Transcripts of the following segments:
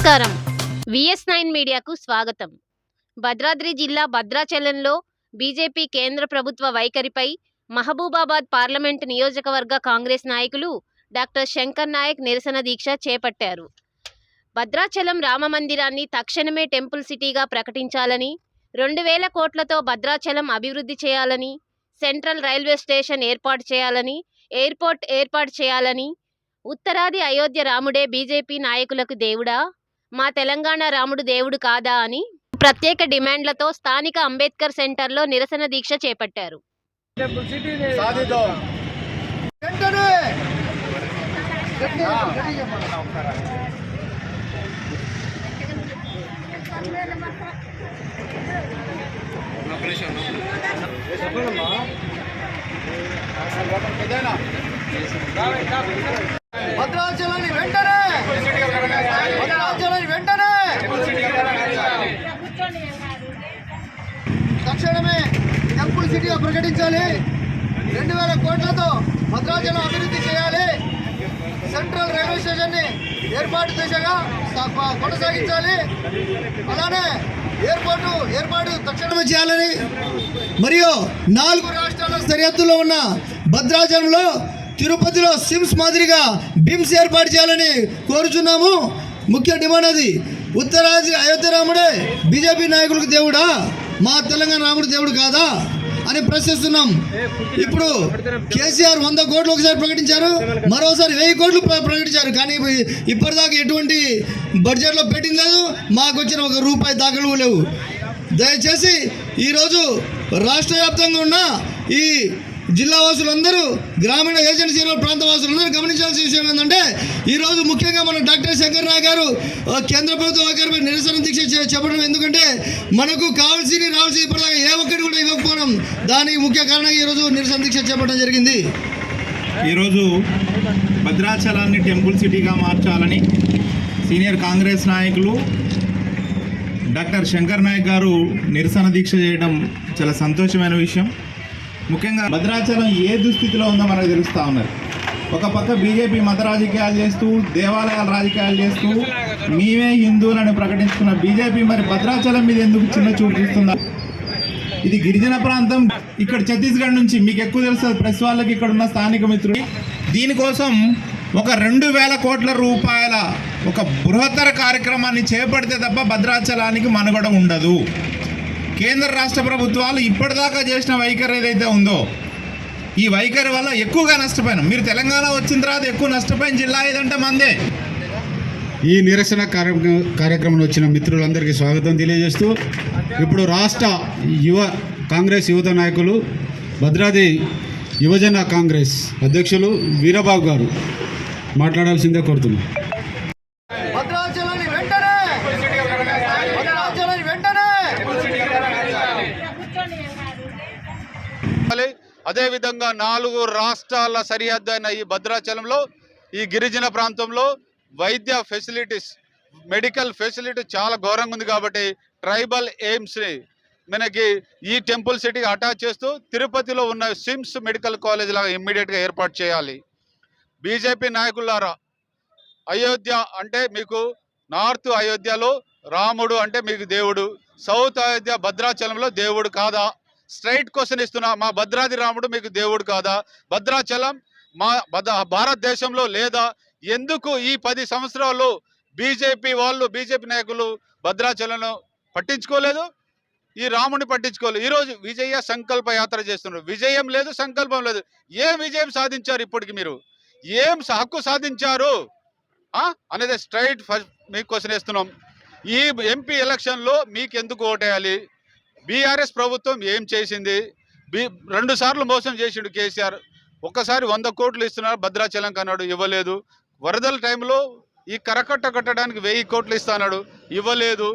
నమస్కారం. VS nine మీడియాకు స్వాగతం. భద్రాద్రి జిల్లా భద్రాచలంలో బీజేపీ కేంద్ర ప్రభుత్వ వైఖరిపై మహబూబాబాద్ పార్లమెంటు నియోజకవర్గ కాంగ్రెస్ నాయకులు డాక్టర్ శంకర్ నాయక్ నిరసన దీక్ష చేపట్టారు. భద్రాచలం రామ మందిరాన్ని తక్షణమే టెంపుల్ సిటీగా ప్రకటించాలని రెండు వేల కోట్లతో భద్రాచలం అభివృద్ధి చేయాలని సెంట్రల్ రైల్వే స్టేషన్ ఏర్పాటు చేయాలని ఎయిర్పోర్ట్ ఏర్పాటు చేయాలని ఉత్తరాది అయోధ్య రాముడే బీజేపీ నాయకులకు దేవుడా? మా తెలంగాణ రాముడు దేవుడు కాదా అని ప్రత్యేక డిమాండ్లతో స్థానిక అంబేద్కర్ సెంటర్లో నిరసన దీక్ష చేపట్టారు భద్రాచలాన్ని వెంటనే తక్షణమే టెంపుల్ సిటీగా ప్రకటించాలి. రెండు వేల కోట్లతో భద్రాచలం అభివృద్ధి చేయాలి. సెంట్రల్ రైల్వే స్టేషన్ని ఏర్పాటు దిశగా కొనసాగించాలి. అలానే ఎయిర్పోర్టు ఏర్పాటు తక్షణమే చేయాలని మరియు నాలుగు రాష్ట్రాల సరిహద్దులో ఉన్న భద్రాచలంలో తిరుపతిలో సిమ్స్ మాదిరిగా బిమ్స్ ఏర్పాటు చేయాలని కోరుచున్నాము. ముఖ్య డిమాండ్ అది. ఉత్తరాది అయోధ్య రాముడే బీజేపీ నాయకులకు దేవుడా? మా తెలంగాణ రాముడు దేవుడు కాదా? అని ప్రశ్నిస్తున్నాం. ఇప్పుడు కేసీఆర్ వంద కోట్లు ఒకసారి ప్రకటించారు మరోసారి వెయ్యి కోట్లు ప్ర- ప్రకటించారు. కానీ ఇప్పటిదాకా ఎటువంటి బడ్జెట్లో పెట్టింది లేదు మాకు వచ్చిన ఒక రూపాయి దాఖలు లేవు. దయచేసి ఈరోజు రాష్ట్ర వ్యాప్తంగా ఉన్న ఈ జిల్లా వాసులందరూ గ్రామీణ ఏజెన్సీలో ప్రాంత వాసులందరూ గమనించాల్సిన విషయం ఏంటంటే ఈరోజు ముఖ్యంగా మన డాక్టర్ శంకర్ నాయక్ గారు కేంద్ర ప్రభుత్వ వైఖరిపై నిరసన దీక్ష చెప్పడం ఎందుకంటే మనకు కావాల్సింది రావాల్సింది ఇప్పటిదాకా ఏ ఒక్కటి కూడా ఇవ్వకపోవడం దానికి ముఖ్య కారణంగా ఈరోజు నిరసన దీక్ష చేపట్టడం జరిగింది. ఈరోజు భద్రాచలాన్ని టెంపుల్ సిటీగా మార్చాలని సీనియర్ కాంగ్రెస్ నాయకులు డాక్టర్ శంకర్ నాయక్ గారు నిరసన దీక్ష చేయడం చాలా సంతోషమైన విషయం. ముఖ్యంగా భద్రాచలం ఏ దుస్థితిలో ఉందో మనకు తెలుస్తూ ఉన్నది. ఒక పక్క బీజేపీ మత రాజకీయాలు చేస్తూ దేవాలయాల రాజకీయాలు చేస్తూ మేమే హిందువులని ప్రకటించుకున్న బీజేపీ మరి భద్రాచలం మీద ఎందుకు చిన్న చూపు చూస్తుందా? ఇది గిరిజన ప్రాంతం. ఇక్కడ ఛత్తీస్గఢ్ నుంచి మీకు ఎక్కువ తెలుస్తుంది ప్రెస్ వాళ్ళకి ఇక్కడ ఉన్న స్థానిక మిత్రుడి దీనికోసం ఒక రెండు వేల కోట్ల రూపాయల ఒక బృహత్తర కార్యక్రమాన్ని చేపడితే తప్ప భద్రాచలానికి మనుగడ ఉండదు. కేంద్ర రాష్ట్ర ప్రభుత్వాలు ఇప్పటిదాకా చేసిన వైఖరి ఏదైతే ఉందో ఈ వైఖరి వల్ల ఎక్కువగా నష్టపోయినాం. మీరు తెలంగాణ వచ్చిన తర్వాత ఎక్కువ నష్టపోయిన జిల్లా ఏదంటే మందే. ఈ నిరసన కార్యక్రమం కార్యక్రమంలో వచ్చిన మిత్రులందరికీ స్వాగతం తెలియజేస్తూ ఇప్పుడు రాష్ట్ర యువ కాంగ్రెస్ యువత నాయకులు భద్రాద్రి యువజన కాంగ్రెస్ అధ్యక్షులు వీరబాబు గారు మాట్లాడాల్సిందే కోరుతున్నాను భద్రాచలాన్ని వెంటనే భద్రాచలాన్ని వెంటనే అదేవిధంగా నాలుగు రాష్ట్రాల సరిహద్దు అయిన ఈ భద్రాచలంలో ఈ గిరిజన ప్రాంతంలో వైద్య ఫెసిలిటీస్ మెడికల్ ఫెసిలిటీ చాలా ఘోరంగా ఉంది కాబట్టి ట్రైబల్ ఎయిమ్స్ని మనకి ఈ టెంపుల్ సిటీకి అటాచ్ చేస్తూ తిరుపతిలో ఉన్న సిమ్స్ మెడికల్ కాలేజ్ లాగా ఇమ్మీడియట్గా ఏర్పాటు చేయాలి. బీజేపీ నాయకులారా అయోధ్య అంటే మీకు నార్త్ అయోధ్యలో రాముడు అంటే మీకు దేవుడు సౌత్ అయోధ్య భద్రాచలంలో దేవుడు కాదా? స్ట్రైట్ క్వశ్చన్ ఇస్తున్నా మా భద్రాది రాముడు మీకు దేవుడు కాదా? భద్రాచలం మా భద్ర భారతదేశంలో లేదా? ఎందుకు ఈ పది సంవత్సరాలు బీజేపీ వాళ్ళు బీజేపీ నాయకులు భద్రాచలం పట్టించుకోలేదు? ఈ రాముని పట్టించుకోలేదు. ఈరోజు విజయ సంకల్ప యాత్ర చేస్తున్నారు. విజయం లేదు సంకల్పం లేదు. ఏం విజయం సాధించారు ఇప్పటికి మీరు? ఏం హక్కు సాధించారు? అనేది స్ట్రైట్ ఫస్ట్ మీకు క్వశ్చన్ వేస్తున్నాం. ఈ ఎంపీ ఎలక్షన్లో మీకు ఎందుకు ఓటేయాలి? బీఆర్ఎస్ ప్రభుత్వం ఏం చేసింది? బి రెండు సార్లు మోసం చేసిండు కేసీఆర్. ఒక్కసారి వంద కోట్లు ఇస్తున్నారు భద్రాచలం కన్నాడు ఇవ్వలేదు. వరదల టైంలో ఈ కరకట్ట కట్టడానికి వెయ్యి కోట్లు ఇస్తాడు ఇవ్వలేదు.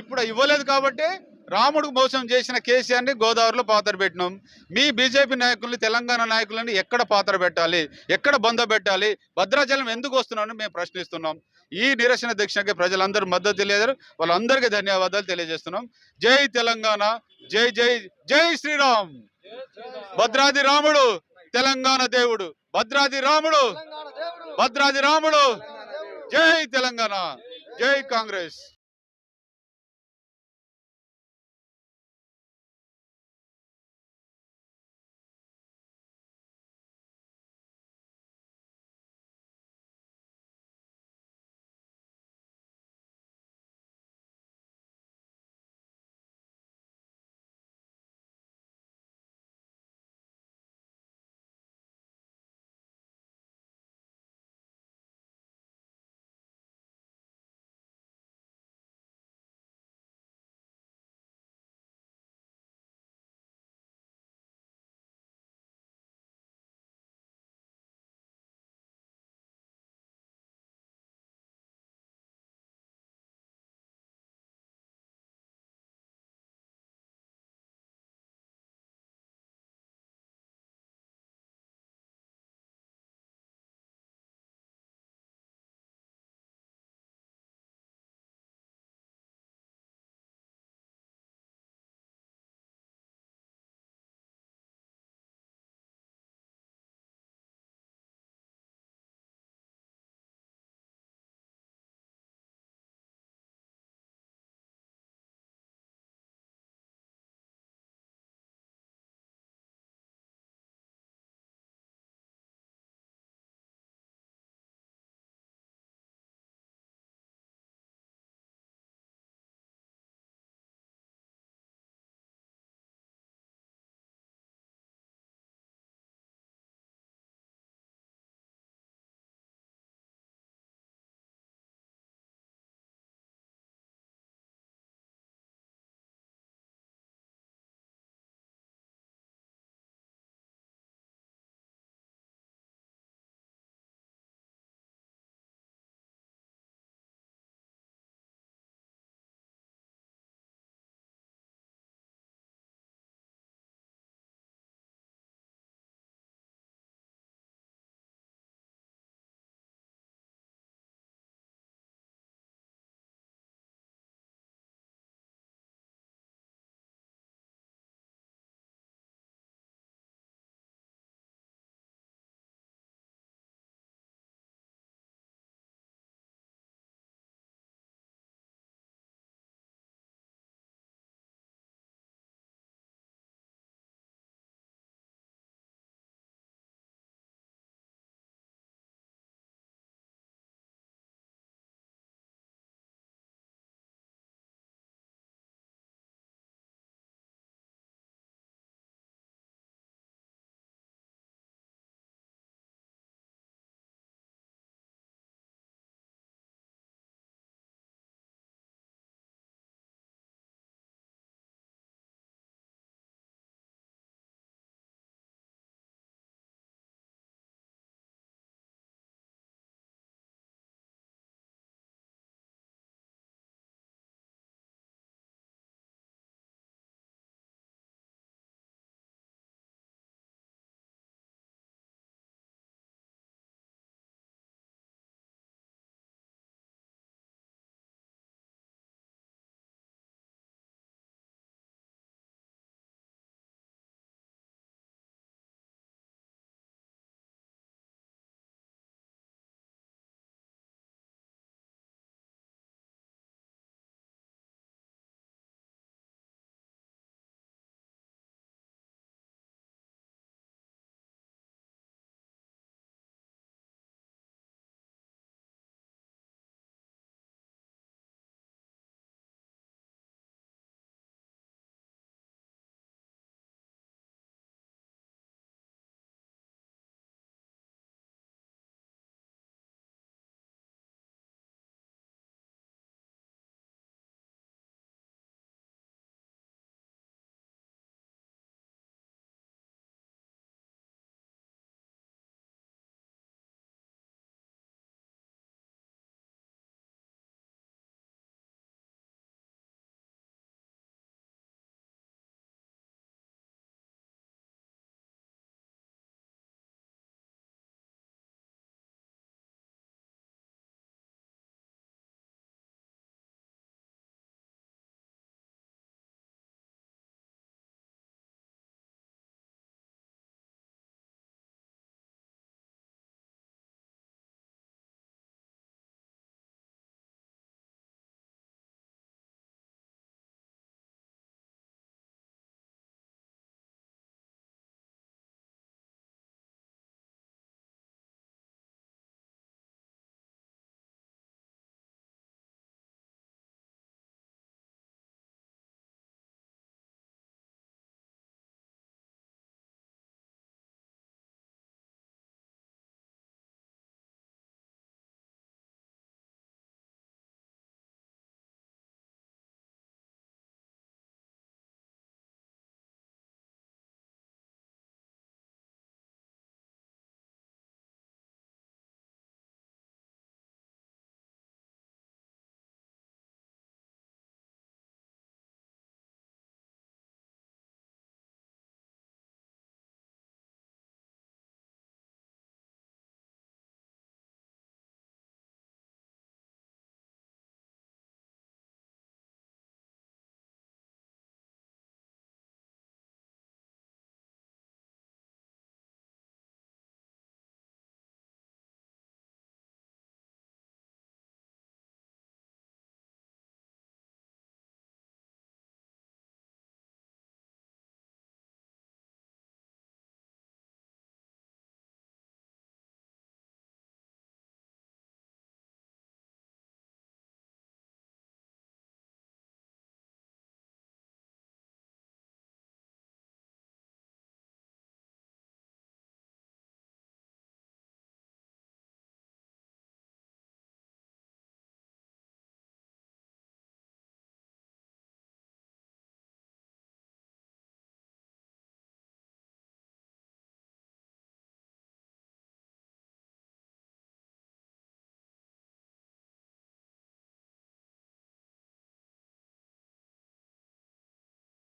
ఇప్పుడు ఇవ్వలేదు కాబట్టి రాముడు మోసం చేసిన కేసీఆర్ని గోదావరిలో పాత్ర పెట్టినాం. మీ బీజేపీ నాయకుల్ని తెలంగాణ నాయకులని ఎక్కడ పాత్ర పెట్టాలి? ఎక్కడ బంద పెట్టాలి? భద్రాచలం ఎందుకు వస్తున్నామని మేము ప్రశ్నిస్తున్నాం. ఈ నిరసన దీక్షకి ప్రజలందరూ మద్దతు తెలియజేశారు. వాళ్ళందరికీ ధన్యవాదాలు తెలియజేస్తున్నాం. జై తెలంగాణ జై జై జై శ్రీరామ్. భద్రాది రాముడు తెలంగాణ దేవుడు. భద్రాది రాముడు భద్రాది రాముడు. జై తెలంగాణ జై కాంగ్రెస్.